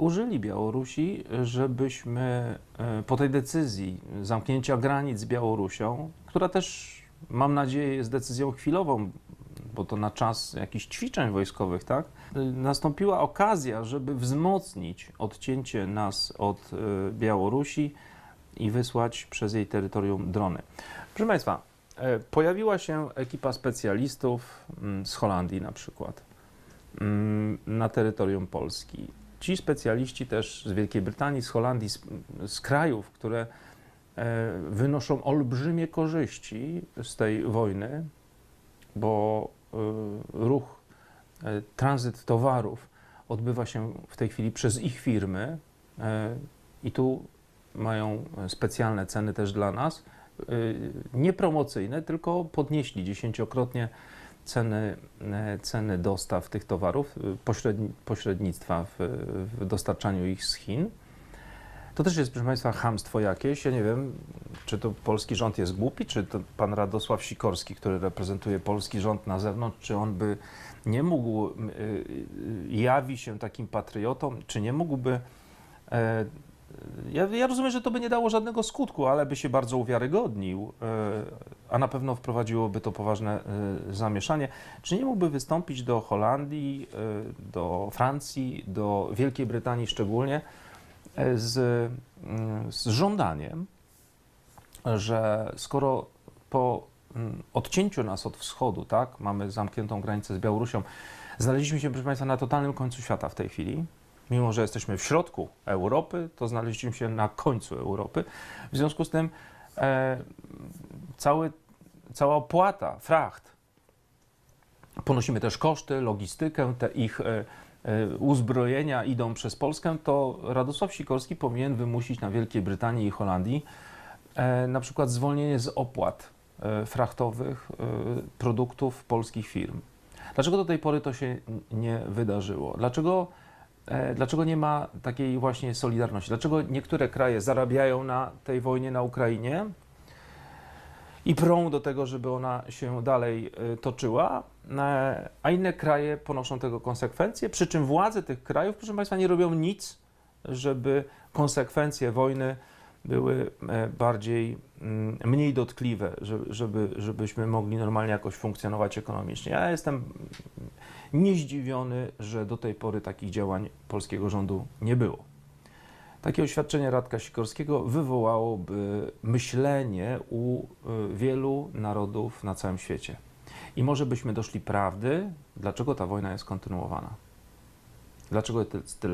użyli Białorusi, żebyśmy e, po tej decyzji zamknięcia granic z Białorusią, która też mam nadzieję jest decyzją chwilową, bo to na czas jakichś ćwiczeń wojskowych, tak? Y, Nastąpiła okazja, żeby wzmocnić odcięcie nas od y, Białorusi i wysłać przez jej terytorium drony. Proszę Państwa, e, pojawiła się ekipa specjalistów mm, z Holandii na przykład mm, na terytorium Polski. Ci specjaliści też z Wielkiej Brytanii, z Holandii, z, z krajów, które e, wynoszą olbrzymie korzyści z tej wojny, bo y, ruch, e, tranzyt towarów odbywa się w tej chwili przez ich firmy e, i tu mają specjalne ceny też dla nas. Nie promocyjne, tylko podnieśli dziesięciokrotnie ceny, e, ceny dostaw tych towarów, pośredni, pośrednictwa w, w dostarczaniu ich z Chin. To też jest, proszę Państwa, hamstwo jakieś. Ja nie wiem, czy to polski rząd jest głupi, czy to pan Radosław Sikorski, który reprezentuje polski rząd na zewnątrz, czy on by nie mógł, y, jawi się takim patriotą, czy nie mógłby. E, ja, ja rozumiem, że to by nie dało żadnego skutku, ale by się bardzo uwiarygodnił, e, a na pewno wprowadziłoby to poważne e, zamieszanie. Czy nie mógłby wystąpić do Holandii, e, do Francji, do Wielkiej Brytanii szczególnie e, z, z żądaniem, że skoro po mm, odcięciu nas od wschodu, tak, mamy zamkniętą granicę z Białorusią, znaleźliśmy się, proszę Państwa, na totalnym końcu świata w tej chwili. Mimo, że jesteśmy w środku Europy, to znaleźliśmy się na końcu Europy. W związku z tym e, cały, cała opłata, fracht, ponosimy też koszty, logistykę, te ich e, e, uzbrojenia idą przez Polskę, to Radosław Sikorski powinien wymusić na Wielkiej Brytanii i Holandii e, na przykład zwolnienie z opłat frachtowych produktów polskich firm. Dlaczego do tej pory to się nie wydarzyło? Dlaczego, dlaczego nie ma takiej właśnie solidarności? Dlaczego niektóre kraje zarabiają na tej wojnie na Ukrainie i prą do tego, żeby ona się dalej e, toczyła, e, a inne kraje ponoszą tego konsekwencje, przy czym władze tych krajów, proszę Państwa, nie robią nic, żeby konsekwencje wojny były e, bardziej, mm, mniej dotkliwe, że- żeby, żebyśmy mogli normalnie jakoś funkcjonować ekonomicznie. Ja jestem niezdziwiony, że do tej pory takich działań polskiego rządu nie było. Takie oświadczenie Radka Sikorskiego wywołałoby myślenie u y, wielu narodów na całym świecie. I może byśmy doszli prawdy, dlaczego ta wojna jest kontynuowana. Dlaczego jest tyle